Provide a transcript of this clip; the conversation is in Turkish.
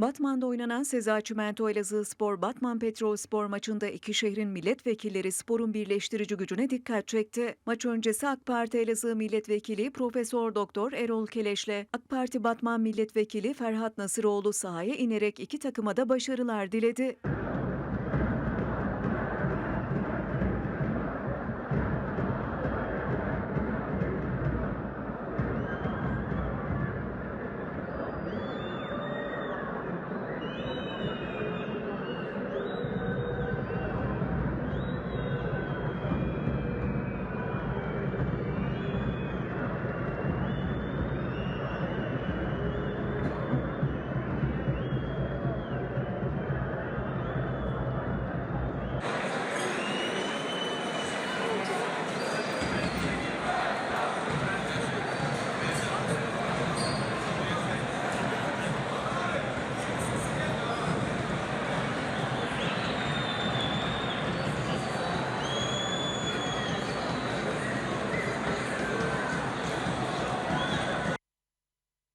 Batman'da oynanan Seza Çimento Elazığ Spor Batman Petrol Spor maçında iki şehrin milletvekilleri sporun birleştirici gücüne dikkat çekti. Maç öncesi AK Parti Elazığ Milletvekili Profesör Doktor Erol Keleş'le AK Parti Batman Milletvekili Ferhat Nasıroğlu sahaya inerek iki takıma da başarılar diledi.